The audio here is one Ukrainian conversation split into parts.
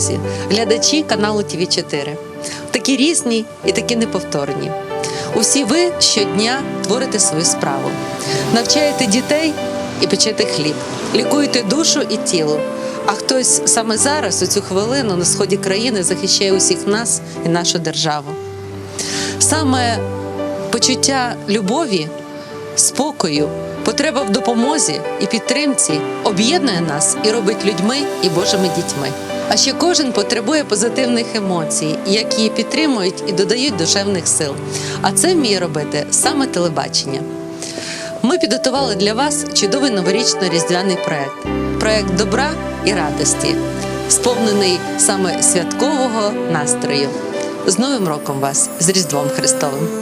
Друзі, глядачі каналу ТВ 4 такі різні і такі неповторні. Усі ви щодня творите свою справу, навчаєте дітей і печете хліб, лікуєте душу і тіло. А хтось саме зараз, у цю хвилину, на сході країни захищає усіх нас і нашу державу. Саме почуття любові, спокою, потреба в допомозі і підтримці об'єднує нас і робить людьми і Божими дітьми. А ще кожен потребує позитивних емоцій, які підтримують і додають душевних сил. А це вміє робити саме телебачення. Ми підготували для вас чудовий новорічно-різдвяний проект проект добра і радості, сповнений саме святкового настрою. З Новим роком вас, з Різдвом Христовим!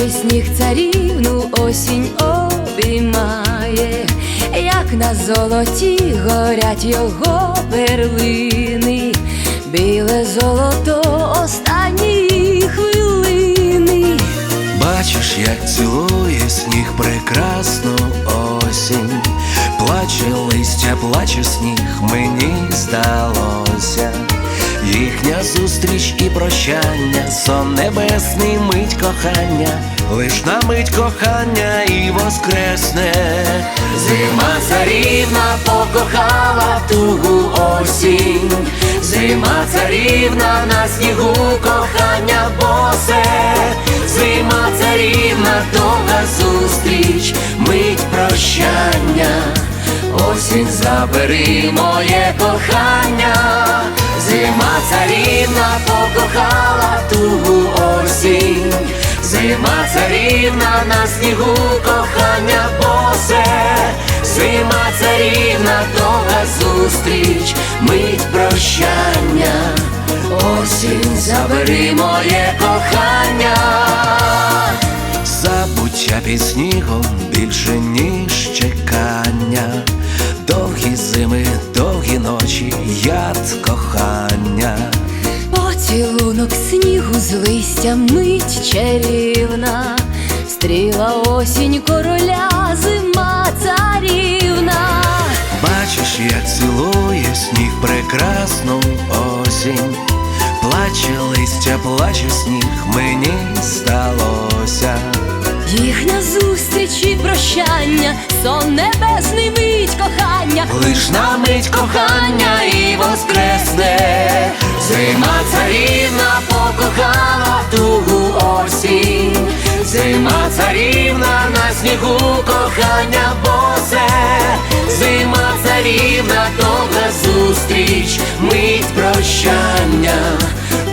Перший сніг царівну осінь спіймає, як на золоті горять його перлини, біле золото останньої хвилини. Бачиш, як цілує сніг прекрасну осінь, плаче листя, плаче сніг, мені здалося. Їхня зустріч і прощання, сон небесний мить кохання, лиш на мить кохання і воскресне. Зима царівна покохала тугу осінь, зима царівна на снігу кохання босе, зима царівна довга зустріч, мить прощання, осінь забери моє кохання, зима царівна покохала тугу осінь, зима царівна на снігу кохання босе, зима царівна довга зустріч, мить прощання, осінь забери моє кохання. Забуття під снігом більше ніж з листя мить чарівна, стріла осінь короля, зима царівна. Бачиш, як цілує сніг прекрасну осінь, плаче листя, плаче сніг, мені здалося. Їхня зустріч і прощання, сон небесний мить кохання, Лиш на мить кохання і воскресне, зима царівна покохала тугу осінь, зима царівна на снігу кохання босе, зима царівна довга зустріч, мить прощання,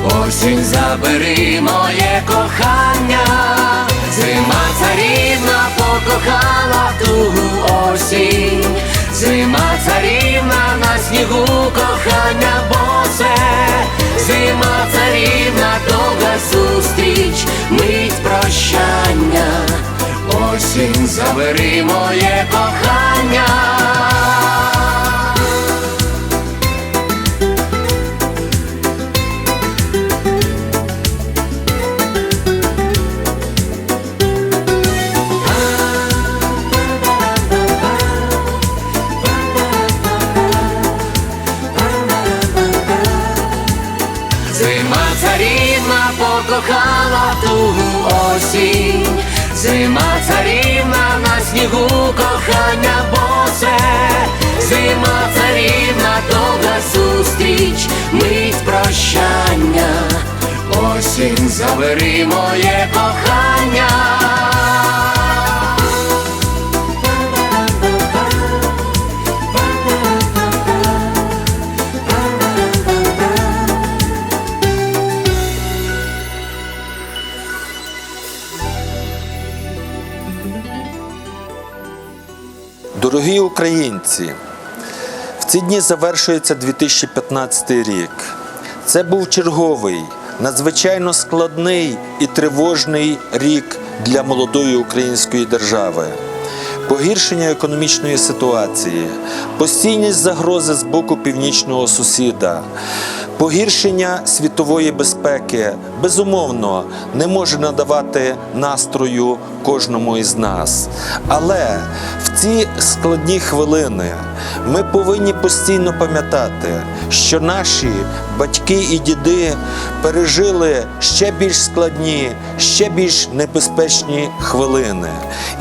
осінь забери моє кохання. Зима царівна покохала тугу осінь, зима царівна на снігу кохання босе, зима царівна довга зустріч, мить прощання, осінь забери моє кохання. Зима царівна покохала тугу осінь, зима царівна на снігу кохання босе, зима царівна довга зустріч, мить прощання, осінь забери моє кохання. Дорогі українці, в ці дні завершується 2015 рік. Це був черговий, надзвичайно складний і тривожний рік для молодої української держави. Погіршення економічної ситуації, постійні загрози з боку північного сусіда, погіршення світової безпеки безумовно не може надавати настрою кожному із нас. Але ці складні хвилини ми повинні постійно пам'ятати, що наші батьки і діди пережили ще більш складні, ще більш небезпечні хвилини.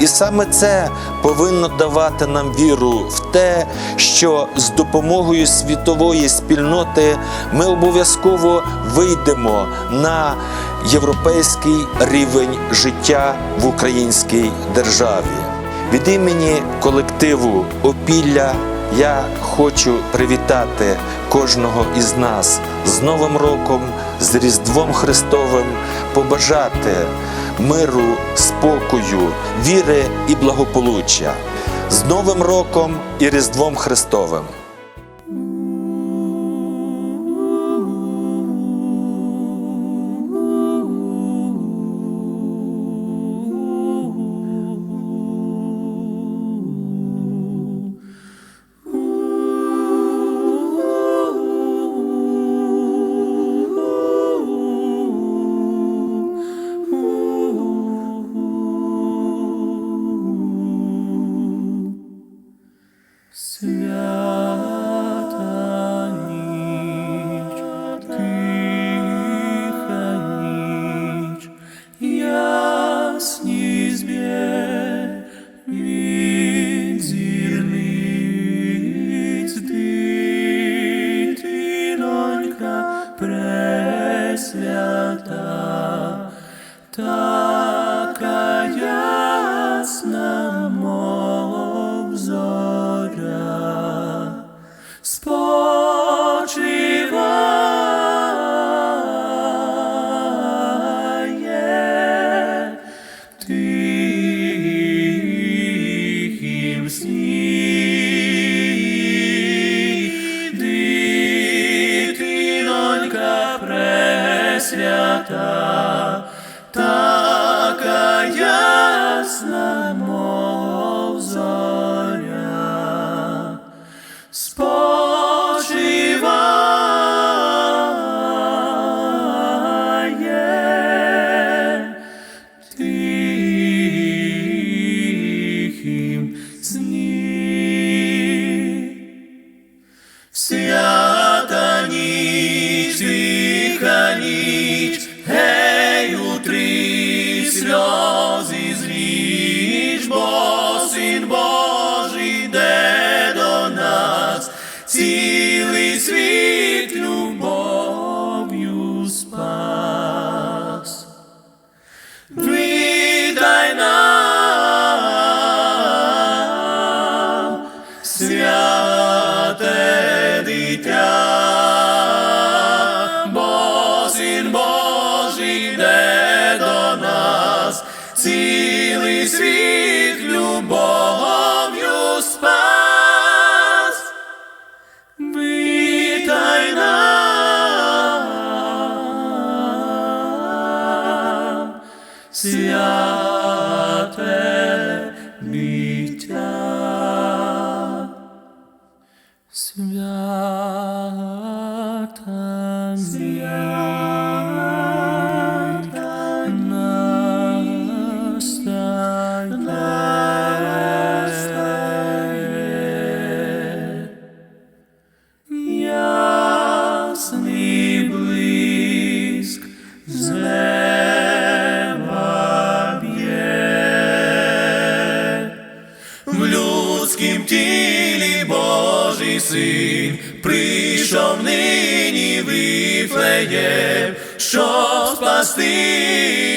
І саме це повинно давати нам віру в те, що з допомогою світової спільноти ми обов'язково вийдемо на європейський рівень життя в українській державі. Від імені колективу Опілля я хочу привітати кожного із нас з Новим роком, з Різдвом Христовим, побажати миру, спокою, віри і благополуччя. З Новим роком і Різдвом Христовим! Мов святе дитя, Божий син прийшов нині вифлеєм, щоб спасти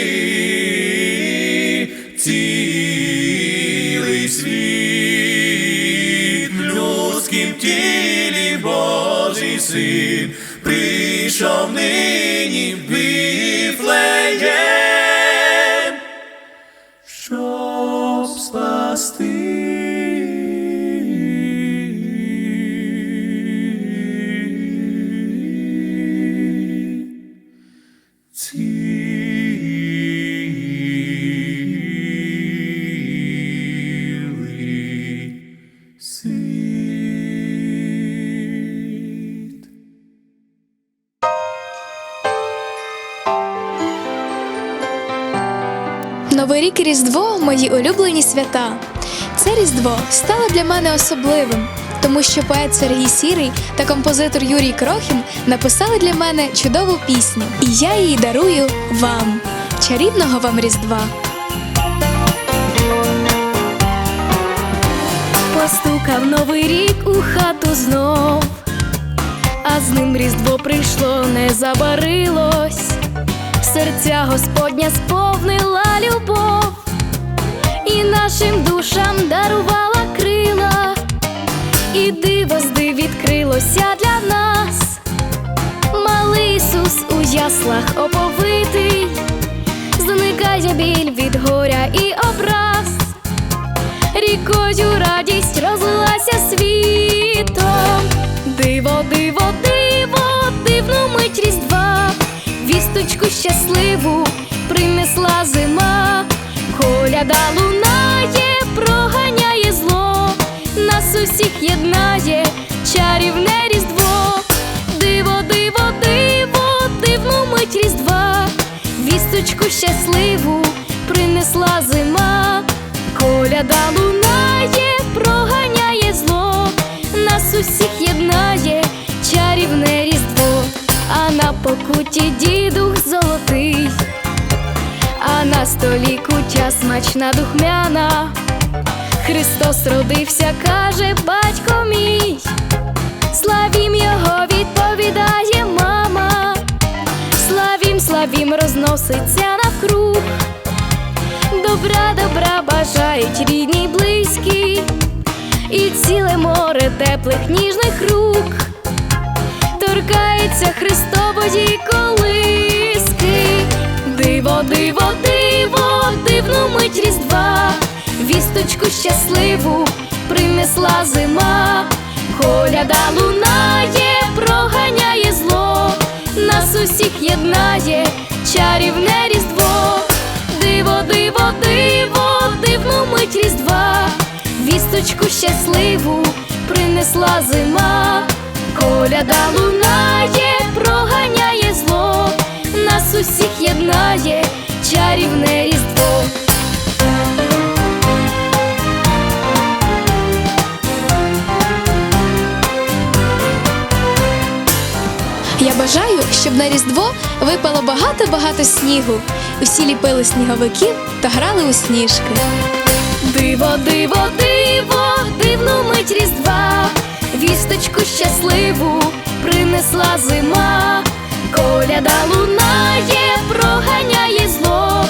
Новий рік і Різдво мої улюблені свята. Це Різдво стало для мене особливим, тому що поет Сергій Сірий та композитор Юрій Крохін написали для мене чудову пісню, і я її дарую вам. Чарівного вам Різдва! Постукав новий рік у хату знов, а з ним різдво прийшло, не забарилось, серця Господня сповнила любов, і нашим душам дарувала крила, і диво зди відкрилося для нас. Малий Ісус у яслах оповитий, щасливу принесла зима, коляда лунає, проганяє зло, нас усіх єднає столі смачна духмяна. Христос родився, каже батько мій, славім його відповідає мама, славім, славім, розноситься навкруг. Добра, добра бажають рідні близькі, і ціле море теплих ніжних рук торкається Христової колиски. Диво, диво, диво, дивну мить різдва, вісточку щасливу принесла зима, коляда лунає, проганяє зло, нас усіх єднає чарівне різдво, диво, диво, диво, дивну мить різдва, вісточку щасливу принесла зима, коляда лунає, проганяє зло, нас усіх єднає чарівне різдво. Бажаю, щоб на Різдво випало багато-багато снігу. Усі ліпили сніговиків та грали у сніжки. Диво, диво, диво, дивну мить різдва, вісточку щасливу принесла зима, коляда лунає, проганяє зло,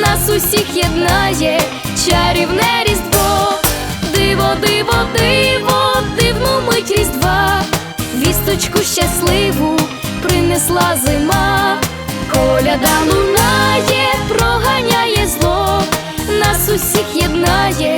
нас усіх єднає чарівне різдво, диво, диво, диво, дивну мить різдва, вісточку щасливу принесла зима, коляда лунає, проганяє зло. Нас усіх єднає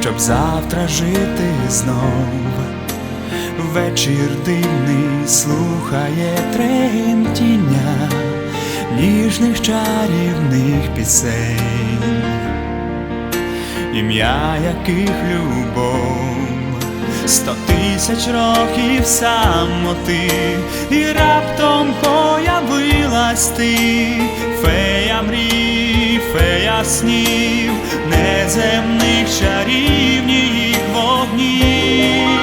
щоб завтра жити знов. Вечір дивний слухає тремтіння ніжних чарівних пісень, ім'я яких любов. Сто тисяч років самоти, і раптом появилась ти, фея мрій, фея снів, неземних чарівніх вогнів,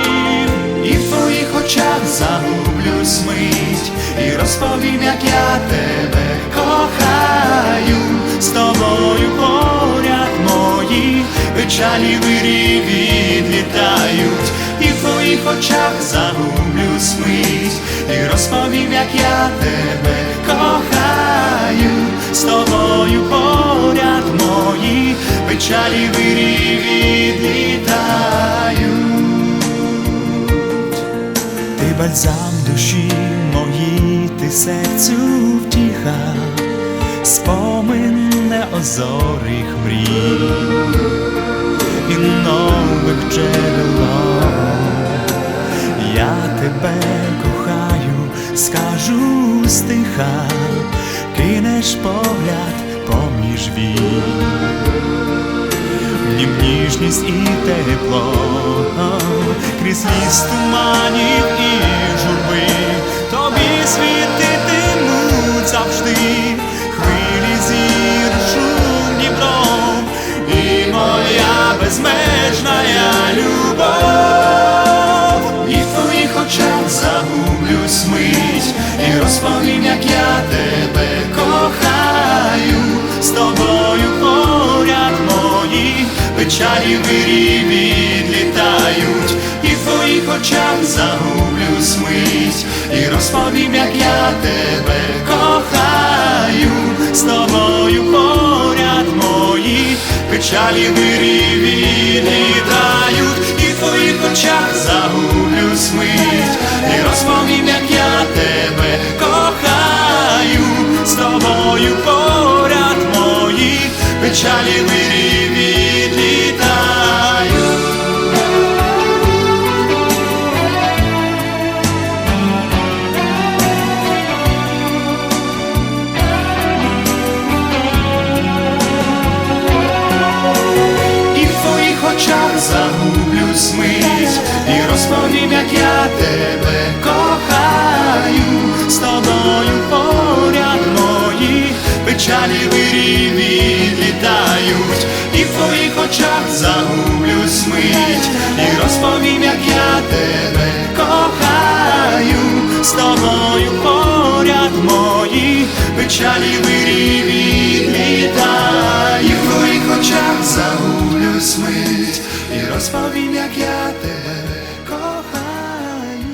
і в твоїх очах загублюсь мить, і розповім, як я тебе кохаю, з тобою поряд мої печалі вирі відлітають, і в твоїх очах загублюсь мить, і розповім, як я тебе кохаю, з печалі вирі відлітають. Ти бальзам душі моїй, ти серцю втіха, спомин неозорих мрій і нових джерело. Я тебе кохаю, скажу стиха, кинеш погляд поміж нім ніжність і тепло, крізь ліс туманів і журби, тобі світитимуть печалі відлітають, і в твоїх очах загублюсь мить, і розповім, як я тебе кохаю, з тобою поряд мої печалі вирі відлітають, і в твоїх очах загублюсь мить, і розповім, як я тебе кохаю, з тобою поряд мої печалі вирі печалі вирі відлітаю, в твоїх очах загублю смить і розповім, як я тебе кохаю.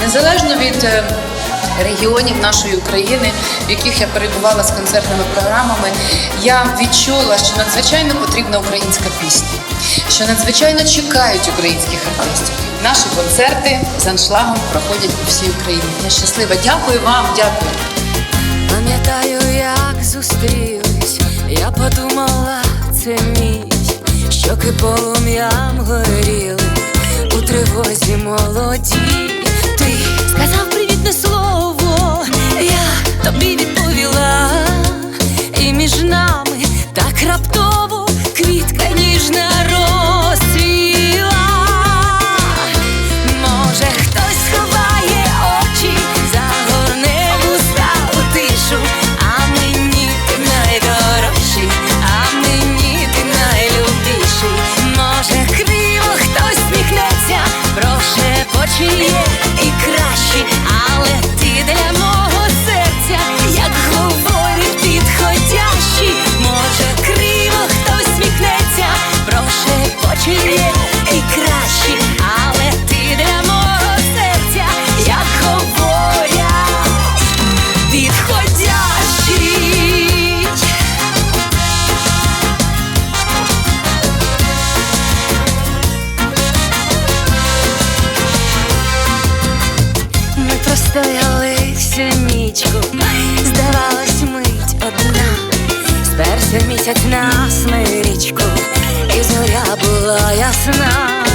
Незалежно від. Е, регіонів нашої України, в яких я перебувала з концертними програмами, я відчула, що надзвичайно потрібна українська пісня, що надзвичайно чекають українських артистів. Наші концерти з аншлагом проходять по всій Україні. Я щаслива. Дякую вам, дякую. Пам'ятаю, як зустрілись. Я подумала, це мій, щоки полум'ям горіли у тривозі молоді. Ти сказав привітне слово. річку, здавалось, мить одна, сперся місяць на смирічку, і зоря була ясна.